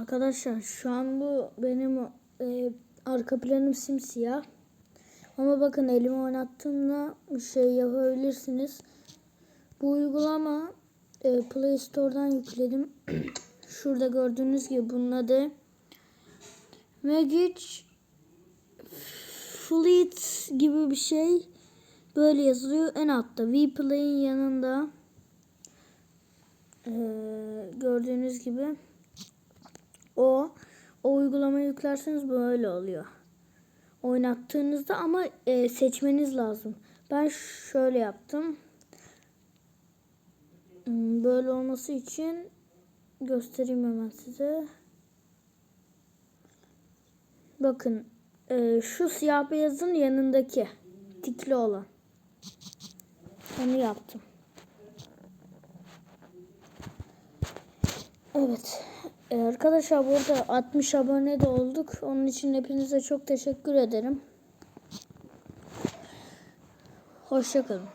Arkadaşlar şu an bu benim e, arka planım simsiyah. Ama bakın elimi oynattığımda şey yapabilirsiniz. Bu uygulama e, Play Store'dan yükledim. Şurada gördüğünüz gibi bunun adı Magic Fleet gibi bir şey. Böyle yazılıyor. En altta Vplay'in yanında e, gördüğünüz gibi o o uygulamayı yüklerseniz böyle oluyor. Oynattığınızda ama e, seçmeniz lazım. Ben şöyle yaptım. Hmm, Böyle olması için göstereyim hemen size. Bakın e, şu siyah beyazın yanındaki tikli olan. Onu yaptım. Evet. Ee, arkadaşlar burada 60 abone de olduk. Onun için hepinize çok teşekkür ederim. Hoşçakalın.